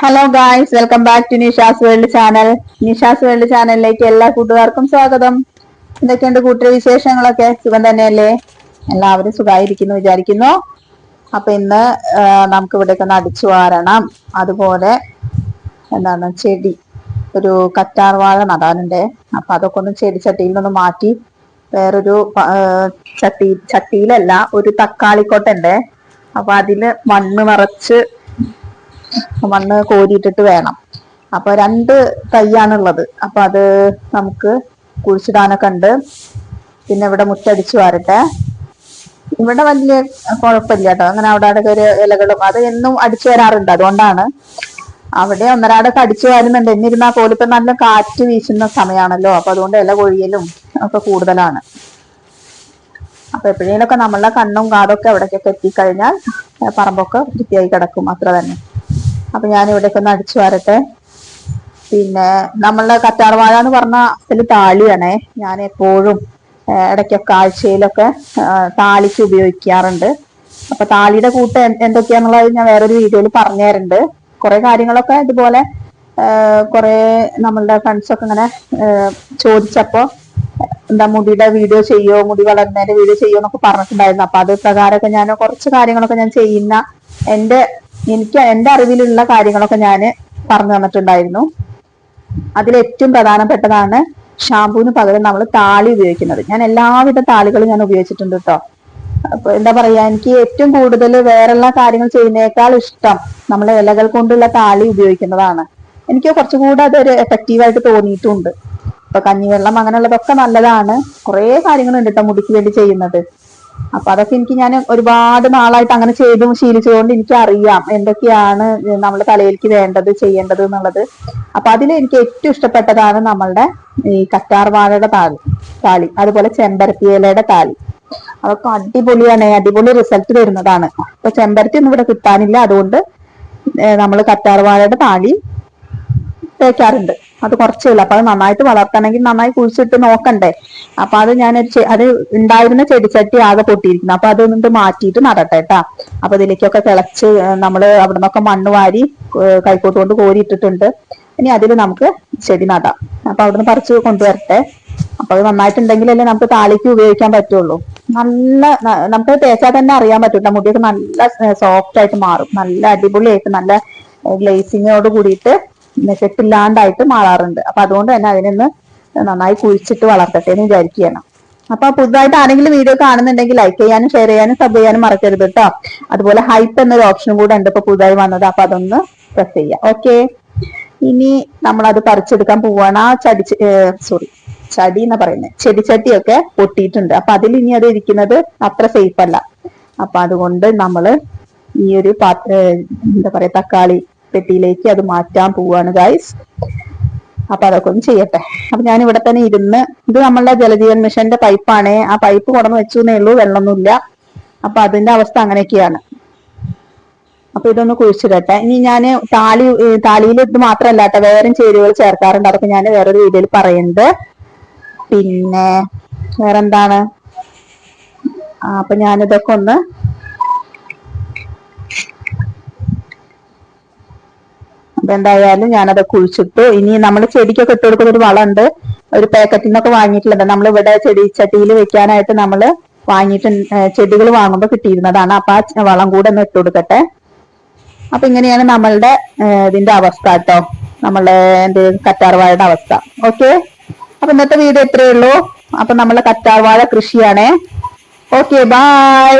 Hello guys welcome back to Nisha's world channel Nisha's world ചാനലിലേക്ക് എല്ലാ കൂട്ടുകാർക്കും സ്വാഗതം. എന്തൊക്കെയുണ്ട് കൂട്ടുകാർ വിശേഷങ്ങളൊക്കെ? സുഖം തന്നെയല്ലേ? എല്ലാവരും സുഖമായിരിക്കുന്നു വിചാരിക്കുന്നു. അപ്പൊ ഇന്ന് നമുക്ക് ഇവിടേക്ക് ഒന്ന് അടിച്ചു വാരണം. അതുപോലെ എന്താണ് ചെടി. ഒരു കറ്റാർ വാഴ നടാനുണ്ട്. അപ്പൊ അതൊക്കെ ഒന്ന് ചെടി ചട്ടിയിൽ നിന്ന് മാറ്റി വേറൊരു ചട്ടി ചട്ടിയിലല്ല ഒരു തക്കാളിക്കോട്ടുണ്ട്. അപ്പൊ അതിൽ മണ്ണ് നിറച്ച് മണ്ണ് കോരിയിട്ടിട്ട് വേണം. അപ്പൊ രണ്ട് തൈയാണുള്ളത്. അപ്പൊ അത് നമുക്ക് കുഴിച്ചിടാനൊക്കെ ഉണ്ട്. പിന്നെ ഇവിടെ മുറ്റടിച്ചു വരട്ടെ. ഇവിടെ വലിയ കുഴപ്പമില്ല കേട്ടോ. അങ്ങനെ അവിടെ അവിടെ ഒരു ഇലകളും അത് എന്നും അടിച്ചു വരാറുണ്ട്. അതുകൊണ്ടാണ് അവിടെ ഒന്നരാടൊക്കെ അടിച്ചു വരുന്നുണ്ട്. എന്നിരുന്നാൽ പോലും ഇപ്പൊ നല്ല കാറ്റ് വീശുന്ന സമയമാണല്ലോ അപ്പൊ അതുകൊണ്ട് ഇല കൊഴിയലും ഒക്കെ കൂടുതലാണ്. അപ്പൊ എപ്പോഴേലൊക്കെ നമ്മളുടെ കണ്ണും കാതൊക്കെ അവിടേക്കൊക്കെ എത്തിക്കഴിഞ്ഞാൽ പറമ്പൊക്കെ വൃത്തിയായി കിടക്കും. അത്ര തന്നെ. അപ്പൊ ഞാൻ ഇവിടേക്ക് ഒന്ന് അടിച്ചു വരട്ടെ. പിന്നെ നമ്മളെ കറ്റാർവാഴ എന്ന് പറഞ്ഞ അതിൽ താളിയാണേ. ഞാൻ എപ്പോഴും ഇടയ്ക്കൊക്കെ ആഴ്ചയിലൊക്കെ താളിക്ക് ഉപയോഗിക്കാറുണ്ട്. അപ്പൊ താളിയുടെ കൂട്ട് എന്തൊക്കെയാണുള്ളത് ഞാൻ വേറൊരു വീഡിയോയിൽ പറഞ്ഞു തരുന്നുണ്ട് കുറെ കാര്യങ്ങളൊക്കെ ഇതുപോലെ കുറെ നമ്മളുടെ ഫ്രണ്ട്സ് ഒക്കെ ഇങ്ങനെ ചോദിച്ചപ്പോ എന്താ മുടിയുടെ വീഡിയോ ചെയ്യോ മുടി വളരുന്നതിന്റെ വീഡിയോ ചെയ്യോ എന്നൊക്കെ പറഞ്ഞിട്ടുണ്ടായിരുന്നു. അപ്പൊ അത് പ്രകാരമൊക്കെ ഞാൻ കുറച്ച് കാര്യങ്ങളൊക്കെ ഞാൻ ചെയ്യുന്ന എന്റെ എനിക്ക് എന്റെ അറിവിലുള്ള കാര്യങ്ങളൊക്കെ ഞാൻ പറഞ്ഞു തന്നിട്ടുണ്ടായിരുന്നു. അതിൽ ഏറ്റവും പ്രധാനപ്പെട്ടതാണ് ഷാമ്പൂവിന് പകരം നമ്മൾ താളി ഉപയോഗിക്കുന്നത്. ഞാൻ എല്ലാവിധ താളികളും ഞാൻ ഉപയോഗിച്ചിട്ടുണ്ട് കേട്ടോ. അപ്പൊ എന്താ പറയാ എനിക്ക് ഏറ്റവും കൂടുതൽ വേറെയുള്ള കാര്യങ്ങൾ ചെയ്യുന്നേക്കാൾ ഇഷ്ടം നമ്മളെ ഇലകൾ കൊണ്ടുള്ള താളി ഉപയോഗിക്കുന്നതാണ്. എനിക്ക് കുറച്ചുകൂടെ അതൊരു എഫക്റ്റീവായിട്ട് തോന്നിയിട്ടുണ്ട്. ഇപ്പൊ കഞ്ഞിവെള്ളം അങ്ങനെയുള്ളതൊക്കെ നല്ലതാണ്. കുറേ കാര്യങ്ങളുണ്ട് കേട്ടോ മുടിക്ക് വേണ്ടി ചെയ്യുന്നത്. അപ്പൊ അതൊക്കെ എനിക്ക് ഞാൻ ഒരുപാട് നാളായിട്ട് അങ്ങനെ ചെയ്തു ശീലിച്ചുകൊണ്ട് എനിക്ക് അറിയാം എന്തൊക്കെയാണ് നമ്മുടെ തലയിലേക്ക് വേണ്ടത് ചെയ്യേണ്ടത് എന്നുള്ളത്. അപ്പൊ അതിൽ എനിക്ക് ഏറ്റവും ഇഷ്ടപ്പെട്ടതാണ് നമ്മളുടെ ഈ കറ്റാർ വാഴയുടെ താളി താളി. അതുപോലെ ചെമ്പരത്തി ഇലയുടെ താളി. അതൊക്കെ അടിപൊളിയാണ് അടിപൊളി റിസൾട്ട് വരുന്നതാണ് ഇപ്പൊ ചെമ്പരത്തി ഒന്നും ഇവിടെ കിട്ടാനില്ല. അതുകൊണ്ട് നമ്മൾ കറ്റാർ വാഴയുടെ താളി തേക്കാറുണ്ട്. അത് കുറച്ചേ ഉള്ളൂ അപ്പൊ അത് നന്നായിട്ട് വളർത്തണമെങ്കിൽ നന്നായി കുഴിച്ചിട്ട് നോക്കണ്ടേ. അപ്പൊ അത് ഞാൻ അത് ഉണ്ടായിരുന്ന ചെടിച്ചട്ടി ആകെ പൊട്ടിയിരിക്കുന്നു. അപ്പൊ അത് അതൊന്നിട്ട് മാറ്റിയിട്ട് നടട്ടെ കേട്ടാ. അപ്പൊ ഇതിലേക്കൊക്കെ കിളച്ച് നമ്മൾ അവിടെ നിന്നൊക്കെ മണ്ണ് വാരി കൈക്കോട്ട് കൊണ്ട് കോരിയിട്ടിട്ടുണ്ട്. ഇനി അതിൽ നമുക്ക് ചെടി നടാം. അപ്പൊ അവിടുന്ന് പറിച്ച് കൊണ്ടുവരട്ടെ. അപ്പൊ അത് നന്നായിട്ടുണ്ടെങ്കിലല്ലേ നമുക്ക് താളിക്ക് ഉപയോഗിക്കാൻ പറ്റുള്ളൂ. നല്ല നമുക്ക് തേച്ചാൽ തന്നെ അറിയാൻ പറ്റും മുടിയൊക്കെ നല്ല സോഫ്റ്റ് ആയിട്ട് മാറും. നല്ല അടിപൊളിയായിട്ട് നല്ല ഗ്ലേസിങ്ങോട് കൂടിയിട്ട് കെട്ടില്ലാണ്ടായിട്ട് മാറാറുണ്ട്. അപ്പൊ അതുകൊണ്ട് തന്നെ അതിനൊന്ന് നന്നായി കുഴിച്ചിട്ട് വളർത്തട്ടെ എന്ന് വിചാരിക്കുകയാണ്. അപ്പൊ പുതുതായിട്ട് ആരെങ്കിലും വീഡിയോ കാണുന്നുണ്ടെങ്കിൽ ലൈക്ക് ചെയ്യാനും ഷെയർ ചെയ്യാനും സബ് ചെയ്യാനും മറക്കരുത് കേട്ടോ അതുപോലെ ഹൈപ്പ് എന്നൊരു ഓപ്ഷനും കൂടെ ഉണ്ട് ഇപ്പൊ പുതുതായി വന്നത്. അപ്പൊ അതൊന്ന് പ്രസ് ചെയ്യാം. ഓക്കെ ഇനി നമ്മൾ അത് പറിച്ചെടുക്കാൻ പോവാണ്. ആ ചടി സോറി ചടി എന്ന് പറയുന്നത് ചെടിച്ചട്ടിയൊക്കെ പൊട്ടിയിട്ടുണ്ട്. അപ്പൊ അതിൽ ഇനി അത് ഇരിക്കുന്നത് അത്ര സേഫ് അല്ല. അപ്പൊ അതുകൊണ്ട് നമ്മൾ ഈ ഒരു പാത്ര എന്താ പറയാ തക്കാളി പെട്ടിയിലേക്ക് അത് മാറ്റാൻ പോവാണ് ഗായ്സ് അപ്പൊ അതൊക്കെ ഒന്ന് ചെയ്യട്ടെ. അപ്പൊ ഞാൻ ഇവിടെ തന്നെ ഇരുന്ന് ഇത് നമ്മളുടെ ജലജീവൻ മിഷന്റെ പൈപ്പാണ്. ആ പൈപ്പ് കൊടന്ന് വെച്ചു എന്നേ ഉള്ളൂ വെള്ളമൊന്നുമില്ല. അപ്പൊ അതിന്റെ അവസ്ഥ അങ്ങനെയൊക്കെയാണ്. അപ്പൊ ഇതൊന്ന് കുഴിച്ചിടട്ടെ. ഇനി ഞാൻ താളി താളിയിൽ ഇത് മാത്രമല്ല കേട്ടോ ചേരുവകൾ ചേർക്കാറുണ്ട്. അതൊക്കെ ഞാൻ വേറൊരു വീഡിയോയിൽ പറയുന്നുണ്ട്. പിന്നെ വേറെന്താണ്? അപ്പൊ ഞാനിതൊക്കെ ഒന്ന് അപ്പൊ എന്തായാലും ഞാനത് കുഴിച്ചിട്ടു. ഇനി നമ്മൾ ചെടിക്കൊക്കെ ഇട്ട് കൊടുക്കുന്ന ഒരു വളമുണ്ട് ഒരു പാക്കറ്റിൽ നിന്നൊക്കെ വാങ്ങിയിട്ടുള്ളത്. നമ്മൾ ഇവിടെ ചെടി ചട്ടിയിൽ വെക്കാനായിട്ട് നമ്മൾ വാങ്ങിയിട്ട് ചെടികൾ വാങ്ങുമ്പോൾ കിട്ടിയിരുന്നതാണ്. അപ്പൊ ആ വളം കൂടെ ഒന്ന് ഇട്ട് കൊടുക്കട്ടെ. അപ്പൊ ഇങ്ങനെയാണ് നമ്മളുടെ ഇതിന്റെ അവസ്ഥ കേട്ടോ. നമ്മളുടെ എന്ത് കറ്റാർവാഴയുടെ അവസ്ഥ. ഓക്കെ? അപ്പൊ ഇന്നത്തെ വീഡിയോ ഇത്രയേ ഉള്ളൂ. അപ്പൊ നമ്മളെ കറ്റാർവാഴ കൃഷിയാണേ. Okay bye